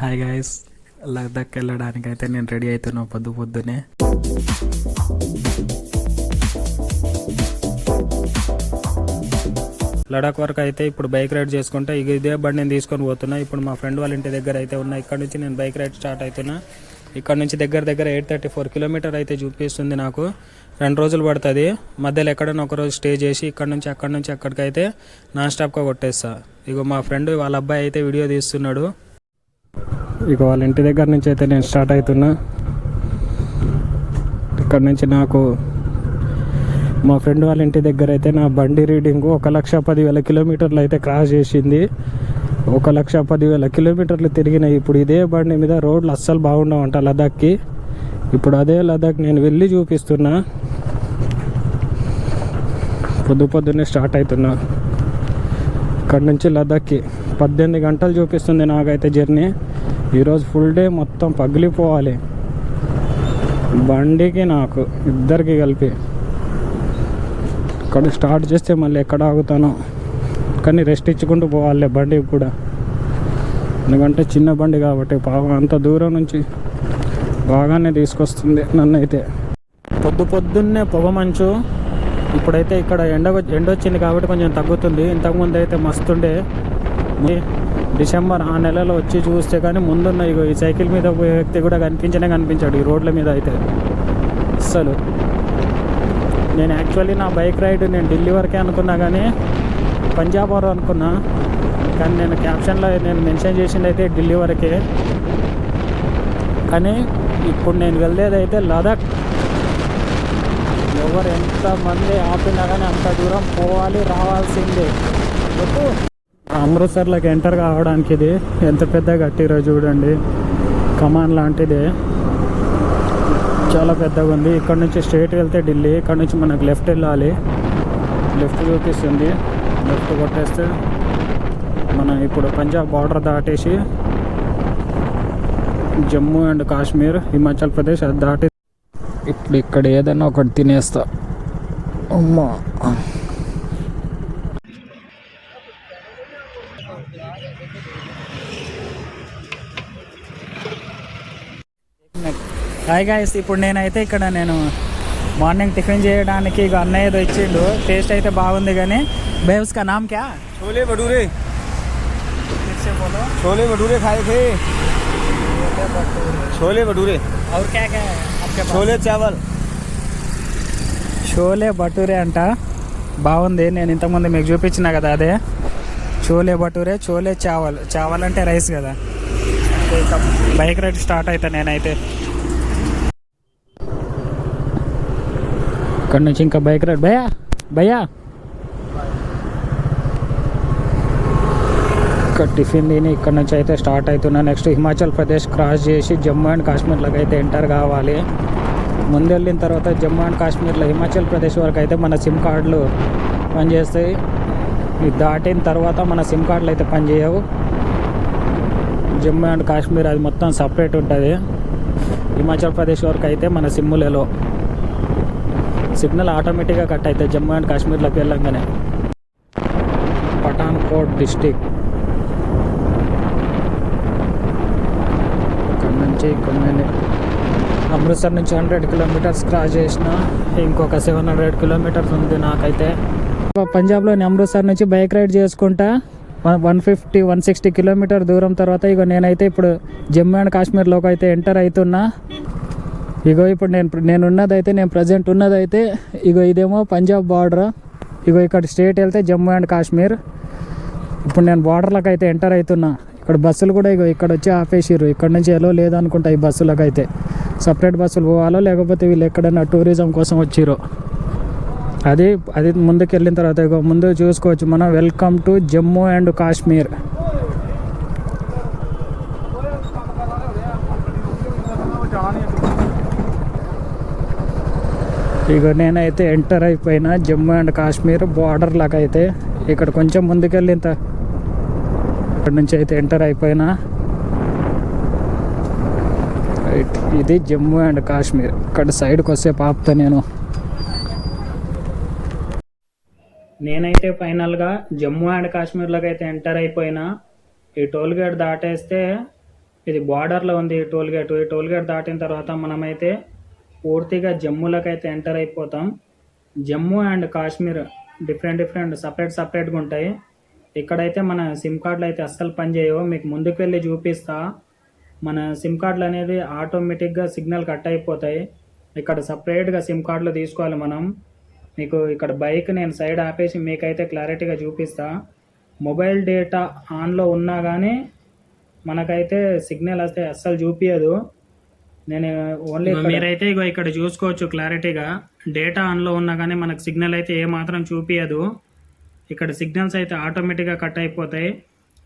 Hi guys Ladakh వెళ్ళడానికి అయితే నేను రెడీ అవుతున్నా పొద్దు పొద్దునే. లడాక్ వరకు అయితే ఇప్పుడు బైక్ రైడ్ చేసుకుంటా ఇక ఇదే బండి నేను తీసుకొని పోతున్నా. ఇప్పుడు మా ఫ్రెండ్ వాళ్ళ ఇంటి దగ్గర అయితే ఉన్నా. ఇక్కడ నుంచి నేను బైక్ రైడ్ స్టార్ట్ అవుతున్నా ఇక్కడ నుంచి దగ్గర దగ్గర ఎయిట్ థర్టీ ఫోర్ కిలోమీటర్ అయితే చూపిస్తుంది నాకు. రెండు రోజులు పడుతుంది. మధ్యలో ఎక్కడైనా ఒక రోజు స్టే చేసి ఇక్కడ నుంచి అక్కడ నుంచి అక్కడికైతే నాన్ స్టాప్గా కొట్టేస్తా. ఇక మా ఫ్రెండ్ వాళ్ళ అబ్బాయి అయితే వీడియో తీస్తున్నాడు. ఇక వాళ్ళ ఇంటి దగ్గర నుంచి అయితే నేను స్టార్ట్ అవుతున్నా. ఇక్కడ నుంచి నాకు మా ఫ్రెండ్ వాళ్ళ ఇంటి దగ్గర అయితే నా బండి రీడింగ్ ఒక లక్ష పదివేల కిలోమీటర్లు అయితే క్రాస్ చేసింది. ఒక లక్ష పదివేల కిలోమీటర్లు తిరిగినాయి ఇప్పుడు ఇదే బండి మీద రోడ్లు అస్సలు బాగుండవంట లదాఖ్కి ఇప్పుడు అదే లదాఖ్ నేను వెళ్ళి చూపిస్తున్నా. పొద్దు పొద్దున్నే స్టార్ట్ అవుతున్నా. ఇక్కడ నుంచి లదాఖ్కి పద్దెనిమిది గంటలు చూపిస్తుంది నాకైతే జర్నీ. ఈరోజు ఫుల్ డే మొత్తం పగిలిపోవాలి. బండికి నాకు ఇద్దరికి కలిపి. ఇక్కడ స్టార్ట్ చేస్తే మళ్ళీ ఎక్కడ ఆగుతానో. కానీ రెస్ట్ ఇచ్చుకుంటూ పోవాలి బండికి కూడా. ఎందుకంటే చిన్న బండి కాబట్టి పాపం అంత దూరం నుంచి బాగానే తీసుకొస్తుంది నన్ను అయితే పొద్దు పొద్దున్నే పొగ మంచు. ఇప్పుడైతే ఇక్కడ ఎండ వచ్చి- ఎండ వచ్చింది కాబట్టి కొంచెం తగ్గుతుంది. ఇంతకుముందు అయితే మస్తుండే. డిసెంబర్ ఆ నెలలో వచ్చి చూస్తే కానీ ముందున్న ఇగో ఈ సైకిల్ మీద పోయే వ్యక్తి కూడా కనిపించనే కనిపించాడు ఈ రోడ్ల మీద అయితే. అస్సలు. నేను యాక్చువల్లీ నా బైక్ రైడ్ నేను ఢిల్లీ వరకే అనుకున్నా కానీ పంజాబ్ వరకు అనుకున్నా. కానీ నేను క్యాప్షన్లో నేను మెన్షన్ చేసింది అయితే ఢిల్లీ వరకే. కానీ ఇప్పుడు నేను వెళ్ళేది అయితే లదాఖ్. ఎవరు ఎంతమంది ఆపినా కానీ అంత దూరం పోవాలి రావాల్సిందే. అమృత్సర్లోకి ఎంటర్ కావడానికి ఇది ఎంత పెద్ద కట్టిరో చూడండి. కమాన్ లాంటిదే. చాలా పెద్దగా ఉంది. ఇక్కడ నుంచి స్ట్రైట్ వెళ్తే ఢిల్లీ ఇక్కడ నుంచి మనకు లెఫ్ట్ వెళ్ళాలి. లెఫ్ట్ చూపిస్తుంది. లెఫ్ట్ కొట్టేస్తే మనం ఇప్పుడు పంజాబ్ బార్డర్ దాటేసి జమ్మూ అండ్ కాశ్మీర్ హిమాచల్ ప్రదేశ్ అది దాటి ఇప్పుడు ఇక్కడ ఏదైనా ఒకటి తినేస్తా. అమ్మా. హాయ్ గాయస్ ఇప్పుడు నేనైతే ఇక్కడ నేను మార్నింగ్ టిఫిన్ చేయడానికి ఇక అన్నయ్య ఏదో ఇచ్చిండు టేస్ట్ అయితే బాగుంది కానీ బేవ్స్ కా నామ్ క్యా छोले भटूरे फिर से बोलो छोले भटूरे खाए थे छोले भटूरे और क्या क्या है आपके पास छोले चावल షోలే భటూరే అంట బాగుంది నేను ఇంతకుముందు మీకు చూపించిన కదా అదే చోలే భటూరే చోలే చావల్. చావల్ అంటే రైస్ కదా. బైక్ రైడ్ స్టార్ట్ అవుతా నేనైతే. ఇక్కడ నుంచి ఇంకా బైక్ రైడ్. భయ్యా భయ్యా. ఇక్కడ టిఫిన్ తిని ఇక్కడ నుంచి అయితే స్టార్ట్ అవుతున్నా. నెక్స్ట్ హిమాచల్ ప్రదేశ్ క్రాస్ చేసి జమ్మూ అండ్ కాశ్మీర్లోకి అయితే ఎంటర్ కావాలి. ముందు వెళ్ళిన తర్వాత జమ్మూ అండ్ కాశ్మీర్లో హిమాచల్ ప్రదేశ్ వరకు అయితే మన సిమ్ కార్డులు పనిచేస్తాయి. ఇది దాటిన తర్వాత మన సిమ్ కార్డులు అయితే పనిచేయవు. జమ్మూ అండ్ కాశ్మీర్ అది మొత్తం సపరేట్ ఉంటుంది. హిమాచల్ ప్రదేశ్ వరకు అయితే మన సిమ్ములలో సిగ్నల్ ఆటోమేటిక్గా కట్ అవుతుంది జమ్మూ అండ్ కాశ్మీర్లోకి వెళ్ళంగానే. పఠాన్కోట్ డిస్టిక్ ఇక్కడ నుంచి కొన్ని అమృత్సర్ నుంచి హండ్రెడ్ కిలోమీటర్స్ క్రాస్ చేసిన. ఇంకొక సెవెన్ హండ్రెడ్ కిలోమీటర్స్ ఉంది నాకైతే. పంజాబ్లోని అమృత్సర్ నుంచి బైక్ రైడ్ చేసుకుంటా. One fifty one sixty kilometre దూరం తర్వాత ఇగో నేనైతే ఇప్పుడు జమ్మూ అండ్ కాశ్మీర్లోకి అయితే ఎంటర్ అవుతున్నా ఇగో ఇప్పుడు నేను నేను ఉన్నదైతే నేను ప్రజెంట్ ఉన్నదైతే ఇగో ఇదేమో పంజాబ్ బార్డర్ ఇగో ఇక్కడ స్టేట్ వెళ్తే జమ్మూ అండ్ కాశ్మీర్. ఇప్పుడు నేను బార్డర్లకు అయితే ఎంటర్ అవుతున్నా ఇక్కడ బస్సులు కూడా ఇగో ఇక్కడ వచ్చి ఆపేసిర్రు. ఇక్కడ నుంచి ఎలో లేదనుకుంటా ఈ బస్సులకు అయితే సపరేట్ బస్సులు పోవాలో లేకపోతే వీళ్ళు ఎక్కడైనా టూరిజం కోసం వచ్చిరో అది అది ముందుకు వెళ్ళిన తర్వాత ఇగో ముందు చూసుకోవచ్చు మనం welcome to Jammu and Kashmir. ఇక నేనైతే ఎంటర్ అయిపోయిన జమ్మూ అండ్ కాశ్మీర్ బార్డర్ లాగా అయితే ఇక్కడ కొంచెం ముందుకెళ్ళింత ఇక్కడ నుంచి అయితే ఎంటర్ అయిపోయినా. ఇది జమ్మూ అండ్ కాశ్మీర్. ఇక్కడ సైడ్కి వస్తే పాపుతా నేను. నేనైతే ఫైనల్గా జమ్మూ అండ్ కాశ్మీర్లోకి అయితే ఎంటర్ అయిపోయినా ఈ టోల్ గేట్ దాటేస్తే ఇది బార్డర్లో ఉంది ఈ టోల్ గేట్ ఈ టోల్ గేట్ దాటిన తర్వాత మనమైతే పూర్తిగా జమ్మూలకైతే ఎంటర్ అయిపోతాం. Jammu and Kashmir different different separate సపరేట్గా ఉంటాయి. ఇక్కడైతే మన సిమ్ కార్డులు అయితే అస్సలు పనిచేయవు మీకు ముందుకు వెళ్ళి చూపిస్తా. మన సిమ్ కార్డులు అనేది ఆటోమేటిక్గా సిగ్నల్ కట్ అయిపోతాయి. ఇక్కడ సపరేట్గా సిమ్ కార్డులు తీసుకోవాలి మనం. మీకు ఇక్కడ బైక్ నేను సైడ్ ఆపేసి మీకైతే క్లారిటీగా చూపిస్తా. మొబైల్ డేటా ఆన్లో ఉన్నా కానీ మనకైతే సిగ్నల్ వస్తే అస్సలు చూపించదు నేను ఓన్లీ మీరైతే ఇగో ఇక్కడ చూసుకోవచ్చు క్లారిటీగా డేటా ఆన్లో ఉన్నా కానీ మనకు సిగ్నల్ అయితే ఏ మాత్రం చూపించదు ఇక్కడ సిగ్నల్స్ అయితే ఆటోమేటిక్గా కట్ అయిపోతాయి.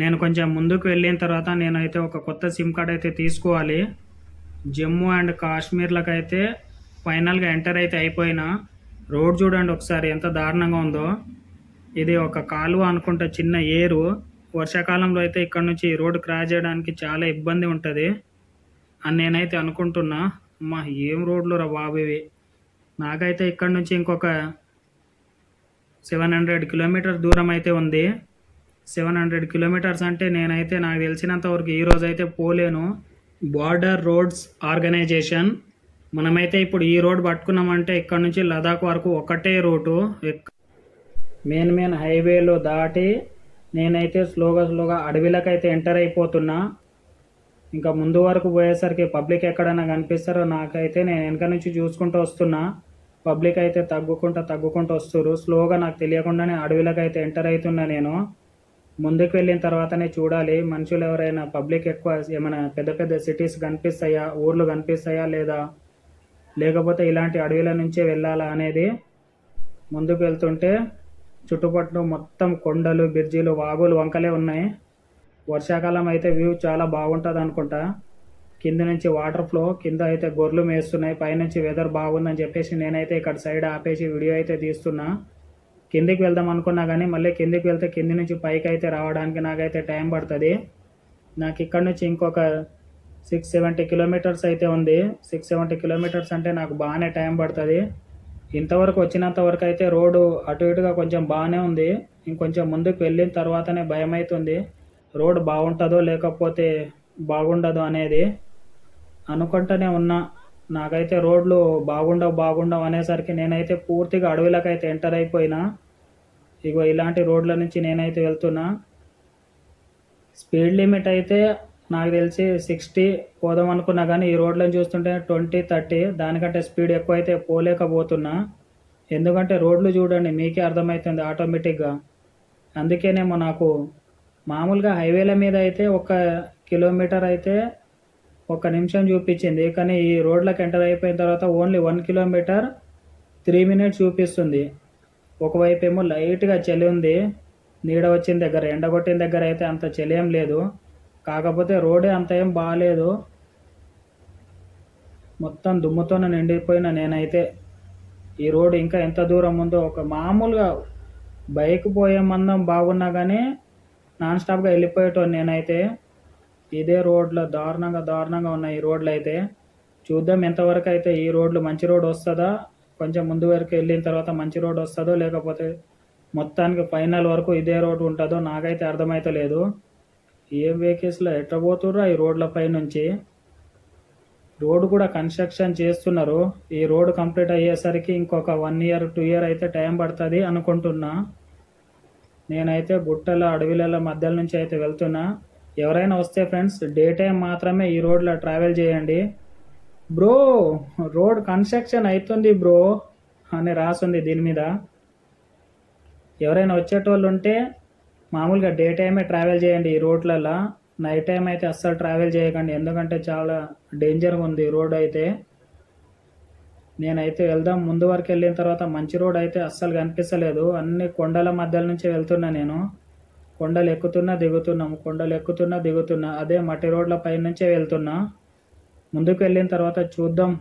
నేను కొంచెం ముందుకు వెళ్ళిన తర్వాత నేనైతే ఒక కొత్త సిమ్ కార్డ్ అయితే తీసుకోవాలి. జమ్మూ అండ్ కాశ్మీర్లకైతే ఫైనల్గా ఎంటర్ అయితే అయిపోయినా రోడ్ చూడండి ఒకసారి ఎంత దారుణంగా ఉందో. ఇది ఒక కాలువ అనుకుంటే చిన్న ఏరు. వర్షాకాలంలో అయితే ఇక్కడ నుంచి రోడ్ రోడ్డు క్రాస్ చేయడానికి చాలా ఇబ్బంది ఉంటుంది అని నేనైతే అనుకుంటున్నా. అమ్మా ఏం రోడ్లు రా బాబు ఇవి. నాకైతే ఇక్కడ నుంచి ఇంకొక సెవెన్ హండ్రెడ్ కిలోమీటర్ దూరం అయితే ఉంది. సెవెన్ హండ్రెడ్ కిలోమీటర్స్ అంటే నేనైతే నాకు తెలిసినంత వరకు ఈరోజు అయితే పోలేను. Border roads organisation. మనమైతే ఇప్పుడు ఈ రోడ్ పట్టుకున్నామంటే ఇక్కడ నుంచి లదాఖ్ వరకు ఒకటే రూటు. మెయిన్ మెయిన్ హైవేలో దాటి నేనైతే స్లోగా స్లోగా అడవిలకైతే ఎంటర్ అయిపోతున్నా. ఇంకా ముందు వరకు పోయేసరికి పబ్లిక్ ఎక్కడైనా కనిపిస్తారో నాకైతే నేను వెనక నుంచి చూసుకుంటూ వస్తున్నా. పబ్లిక్ అయితే తగ్గుకుంటా తగ్గుకుంటూ వస్తున్నారు స్లోగా నాకు తెలియకుండానే అడవిలకైతే ఎంటర్ అవుతున్నా నేను. ముందుకు వెళ్ళిన తర్వాతనే చూడాలి. మనుషులు ఎవరైనా పబ్లిక్ ఎక్కువ ఏమైనా పెద్ద పెద్ద సిటీస్ కనిపిస్తాయా? ఊర్లు కనిపిస్తాయా లేదా? లేకపోతే ఇలాంటి అడవిల నుంచే వెళ్ళాలా అనేది ముందుకు వెళ్తుంటే చుట్టుపక్కల మొత్తం కొండలు బిర్జీలు వాగులు వంకలే ఉన్నాయి. వర్షాకాలం అయితే వ్యూ చాలా బాగుంటుంది అనుకుంటా కింద నుంచి వాటర్ ఫ్లో కింద అయితే గొర్రెలు మేస్తున్నాయి. పైనుంచి వెదర్ బాగుందని చెప్పేసి నేనైతే ఇక్కడ సైడ్ ఆపేసి వీడియో అయితే తీస్తున్నా. కిందికి వెళ్దాం అనుకున్నా కానీ మళ్ళీ కిందికి వెళ్తే కింది నుంచి పైకి అయితే రావడానికి నాకైతే టైం పడుతుంది. నాకు ఇక్కడ నుంచి ఇంకొక సిక్స్ సెవెంటీ కిలోమీటర్స్ అయితే ఉంది. సిక్స్ సెవెంటీ కిలోమీటర్స్ అంటే నాకు బాగానే టైం పడుతుంది. ఇంతవరకు వచ్చినంత వరకు అయితే రోడ్డు అటు ఇటుగా కొంచెం బాగానే ఉంది. ఇంకొంచెం ముందుకు వెళ్ళిన తర్వాతనే భయం అవుతుంది రోడ్ బాగుంటుందో లేకపోతే బాగుండదు అనేది అనుకుంటూనే ఉన్నా. నాకైతే రోడ్లు బాగుండవు బాగుండవు అనేసరికి నేనైతే పూర్తిగా అడవులకైతే ఎంటర్ అయిపోయినా. ఇగో ఇలాంటి రోడ్ల నుంచి నేనైతే వెళ్తున్నా. స్పీడ్ లిమిట్ అయితే నాకు తెలిసి సిక్స్టీ పోదాం అనుకున్నా కానీ ఈ రోడ్లను చూస్తుంటే ట్వంటీ థర్టీ దానికంటే స్పీడ్ ఎక్కువ అయితే పోలేకపోతున్నా. ఎందుకంటే రోడ్లు చూడండి మీకే అర్థమవుతుంది ఆటోమేటిక్గా. అందుకేనేమో నాకు మామూలుగా హైవేల మీద అయితే ఒక కిలోమీటర్ అయితే ఒక నిమిషం చూపించింది. కానీ ఈ రోడ్లకు ఎంటర్ అయిపోయిన తర్వాత only one kilometre three minutes చూపిస్తుంది. ఒకవైపు ఏమో లైట్గా చలి ఉంది. నీడ వచ్చిన దగ్గర ఎండగొట్టిన దగ్గర అయితే అంత చలి ఏం లేదు. కాకపోతే రోడే అంత ఏం బాగాలేదు మొత్తం దుమ్ముతోనే నిండిపోయిన నేనైతే. ఈ రోడ్ ఇంకా ఎంత దూరం ఉందో ఒక మామూలుగా బైక్ పోయే మందం బాగున్నా కానీ నాన్ స్టాప్గా వెళ్ళిపోయేటోని నేనైతే. ఇదే రోడ్లో దారుణంగా దారుణంగా ఉన్నాయి ఈ రోడ్లు అయితే. చూద్దాం ఎంతవరకు అయితే ఈ రోడ్లు మంచి రోడ్ వస్తుందా కొంచెం ముందు వరకు వెళ్ళిన తర్వాత మంచి రోడ్ వస్తుందో లేకపోతే మొత్తానికి ఫైనల్ వరకు ఇదే రోడ్ ఉంటుందో నాకైతే అర్థమైతలేదు. ఏ వెహికల్స్లో ఎట్ట పోతుర్రో ఈ రోడ్లపై నుంచి రోడ్ కూడా కన్స్ట్రక్షన్ చేస్తున్నారు. ఈ రోడ్ కంప్లీట్ అయ్యేసరికి ఇంకొక వన్ ఇయర్ టూ ఇయర్ అయితే టైం పడుతుంది అనుకుంటున్నా. నేనైతే గుట్టల అడవిల మధ్యలో నుంచి అయితే వెళ్తున్నా. ఎవరైనా వస్తే ఫ్రెండ్స్ డే టైం మాత్రమే ఈ రోడ్లో ట్రావెల్ చేయండి. బ్రో రోడ్ కన్స్ట్రక్షన్ అవుతుంది బ్రో అని రాసుంది దీని మీద. ఎవరైనా వచ్చేటోళ్ళు ఉంటే మామూలుగా డే టైమే ట్రావెల్ చేయండి ఈ రోడ్లలో నైట్ టైం అయితే అస్సలు ట్రావెల్ చేయకండి. ఎందుకంటే చాలా డేంజర్గా ఉంది ఈ రోడ్ అయితే. నేనైతే వెళ్దాం ముందు వరకు వెళ్ళిన తర్వాత మంచి రోడ్ అయితే అస్సలు కనిపించలేదు అన్ని కొండల మధ్యల నుంచి వెళ్తున్నా నేను. కొండలు ఎక్కుతున్నా దిగుతున్నాము కొండలు ఎక్కుతున్నా దిగుతున్నా. అదే మట్టి రోడ్ల పై నుంచే వెళ్తున్నా. ముందుకు వెళ్ళిన తర్వాత చూద్దాం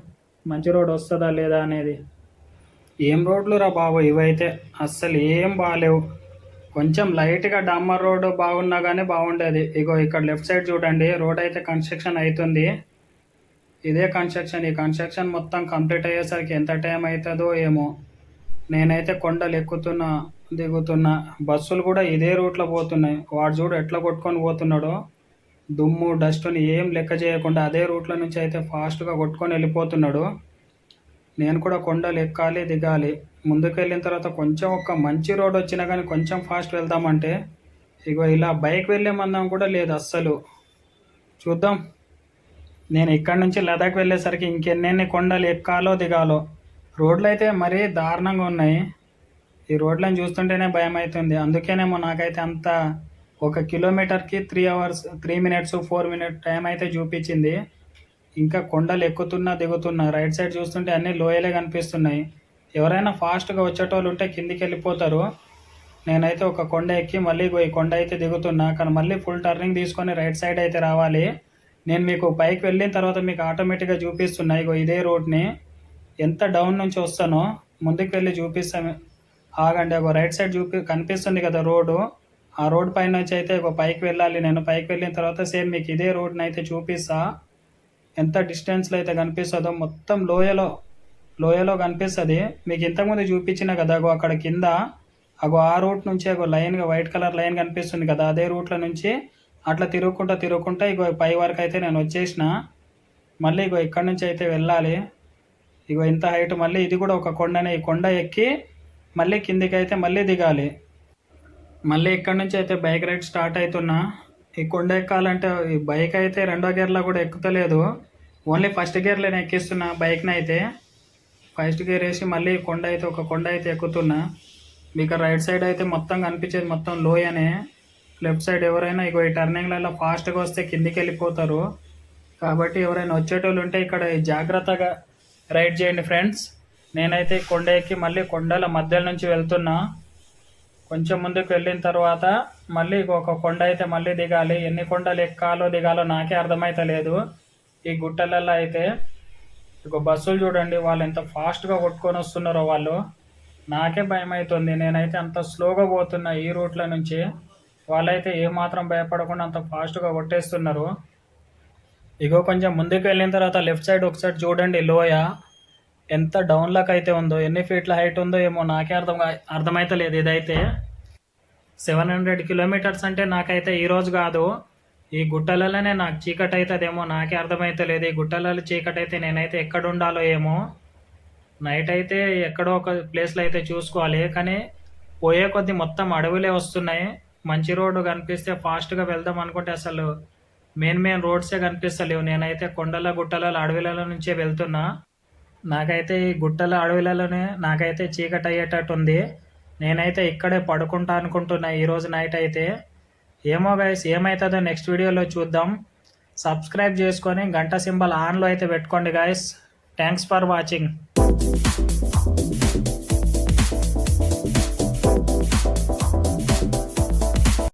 మంచి రోడ్ వస్తుందా లేదా అనేది. ఏం రోడ్లు రా బాబు ఇవైతే? అస్సలు ఏం బాగాలేవు కొంచెం లైట్గా డాంబర్ రోడ్ బాగున్నా కానీ బాగుండేది. ఇగో ఇక్కడ లెఫ్ట్ సైడ్ చూడండి రోడ్ అయితే కన్స్ట్రక్షన్ అవుతుంది ఇదే కన్స్ట్రక్షన్. ఈ కన్స్ట్రక్షన్ మొత్తం కంప్లీట్ అయ్యేసరికి ఎంత టైం అవుతుందో ఏమో. నేనైతే కొండలు ఎక్కుతున్నా దిగుతున్నా. బస్సులు కూడా ఇదే రూట్లో పోతున్నాయి. వాడు చూడు ఎట్లా కొట్టుకొని పోతున్నాడో. దుమ్ము డస్ట్ని ఏం లెక్క చేయకుండా అదే రూట్లో నుంచి అయితే ఫాస్ట్గా కొట్టుకొని వెళ్ళిపోతున్నాడు. నేను కూడా కొండలు ఎక్కాలి దిగాలి. ముందుకు వెళ్ళిన తర్వాత కొంచెం ఒక మంచి రోడ్ వచ్చినా కానీ కొంచెం ఫాస్ట్ వెళ్దామంటే ఇగో ఇలా బైక్ వెళ్ళే మందం కూడా లేదు అస్సలు. చూద్దాం. నేను ఇక్కడి నుంచి లదాఖ్ వెళ్ళేసరికి ఇంకెన్నెన్ని కొండలు ఎక్కాలో దిగాలో. రోడ్లు అయితే మరీ దారుణంగా ఉన్నాయి. ఈ రోడ్లను చూస్తుంటేనే భయం అవుతుంది అందుకేనేమో నాకైతే అంత ఒక కిలోమీటర్కి three hours three minutes four minute time అయితే చూపించింది. ఇంకా కొండలు ఎక్కుతున్నా దిగుతున్నా రైట్ సైడ్ చూస్తుంటే అన్ని లోయలే కనిపిస్తున్నాయి. ఎవరైనా ఫాస్ట్గా వచ్చేటోళ్ళు ఉంటే కిందికి వెళ్ళిపోతారు. నేనైతే ఒక కొండ ఎక్కి మళ్ళీ ఇగో ఈ కొండ అయితే దిగుతున్నా కానీ మళ్ళీ ఫుల్ టర్నింగ్ తీసుకొని రైట్ సైడ్ అయితే రావాలి. నేను మీకు పైకి వెళ్ళిన తర్వాత మీకు ఆటోమేటిక్గా చూపిస్తున్నా ఇగో ఇదే రోడ్ని ఎంత డౌన్ నుంచి వస్తానో ముందుకు వెళ్ళి చూపిస్తాను ఆగండి ఒక రైట్ సైడ్ చూపి కనిపిస్తుంది కదా రోడ్డు. ఆ రోడ్ పైన నుంచి అయితే ఒక పైకి వెళ్ళాలి. నేను పైకి వెళ్ళిన తర్వాత సేమ్ మీకు ఇదే రోడ్ని అయితే చూపిస్తా. ఎంత డిస్టెన్స్లో అయితే కనిపిస్తుందో మొత్తం లోయలో లోయలో కనిపిస్తుంది. మీకు ఇంతకుముందు చూపించిన కదా అగో అక్కడ కింద అగో ఆ రూట్ నుంచి అగో లైన్గా వైట్ కలర్ లైన్ కనిపిస్తుంది కదా అదే రూట్లో నుంచి అట్లా తిరుగుకుంటా తిరుగుకుంటా ఇగో పై వరకు అయితే నేను వచ్చేసిన. మళ్ళీ ఇగో ఇక్కడ నుంచి అయితే వెళ్ళాలి. ఇగో ఇంత హైట్ మళ్ళీ ఇది కూడా ఒక కొండనే ఈ కొండ ఎక్కి మళ్ళీ కిందికి అయితే మళ్ళీ దిగాలి. మళ్ళీ ఇక్కడ నుంచి అయితే బైక్ రైడ్ స్టార్ట్ అవుతున్నా. ఈ కొండ ఎక్కాలంటే ఈ బైక్ అయితే రెండో గేర్లో కూడా ఎక్కుతలేదు. ఓన్లీ ఫస్ట్ గేర్లోనే ఎక్కిస్తున్నా బైక్ని అయితే. ఫస్ట్ గేర్ వేసి మళ్ళీ కొండ అయితే ఒక కొండ అయితే ఎక్కుతున్నా. మీకు రైట్ సైడ్ అయితే మొత్తం కనిపించేది మొత్తం లోయనే. లెఫ్ట్ సైడ్ ఎవరైనా ఇగో ఈ టర్నింగ్లలో ఫాస్ట్గా వస్తే కిందికి వెళ్ళిపోతారు. కాబట్టి ఎవరైనా వచ్చేటోళ్ళు ఉంటే ఇక్కడ జాగ్రత్తగా రైడ్ చేయండి ఫ్రెండ్స్ నేనైతే కొండ ఎక్కి మళ్ళీ కొండల మధ్యలో నుంచి వెళ్తున్నా. కొంచెం ముందుకు వెళ్ళిన తర్వాత మళ్ళీ ఒక కొండ అయితే మళ్ళీ దిగాలి. ఎన్ని కొండలు ఎక్కాలో దిగాలో నాకే అర్థమైతలేదు. ఈ గుట్టలలో అయితే ఇక బస్సులు చూడండి వాళ్ళు ఎంత ఫాస్ట్గా కొట్టుకొని వస్తున్నారో వాళ్ళు. నాకే భయం అవుతుంది నేనైతే అంత స్లోగా పోతున్నా ఈ రూట్ల నుంచి. వాళ్ళైతే ఏమాత్రం భయపడకుండా అంత ఫాస్ట్గా కొట్టేస్తున్నారు. ఇగో కొంచెం ముందుకు వెళ్ళిన తర్వాత లెఫ్ట్ సైడ్ ఒకసారి చూడండి లోయ. ఎంత డౌన్లోకి అయితే ఉందో ఎన్ని ఫీట్ల హైట్ ఉందో ఏమో నాకే అర్థం అర్థమైతే లేదు ఇదైతే. సెవెన్ హండ్రెడ్ కిలోమీటర్స్ అంటే నాకైతే ఈ రోజు కాదు. ఈ గుట్టలలోనే నాకు చీకటి అవుతుందేమో నాకే అర్థమైతలేదు ఈ గుట్టలలో చీకటి అయితే నేనైతే ఎక్కడ ఉండాలో ఏమో. నైట్ అయితే ఎక్కడో ఒక ప్లేస్లో అయితే చూసుకోవాలి. కానీ పోయే కొద్ది మొత్తం అడవులే వస్తున్నాయి. మంచి రోడ్డు కనిపిస్తే ఫాస్ట్గా వెళ్దాం అనుకుంటే అసలు మెయిన్ మెయిన్ రోడ్సే కనిపిస్తలేవు. నేనైతే కొండల గుట్టల అడవుల నుంచే వెళ్తున్నా. నాకైతే ఈ గుట్టల అడవులలోనే నాకైతే చీకటి అయ్యేటట్టు ఉంది. నేనైతే ఇక్కడే పడుకుంటా అనుకుంటున్నా ఈరోజు నైట్ అయితే. ఏమో గైస్ ఏమవుతుందో నెక్స్ట్ వీడియోలో చూద్దాం. సబ్స్క్రైబ్ చేసుకొని గంట సింబల్ ఆన్లో అయితే పెట్టుకోండి గాయస్ థ్యాంక్స్ ఫర్ వాచింగ్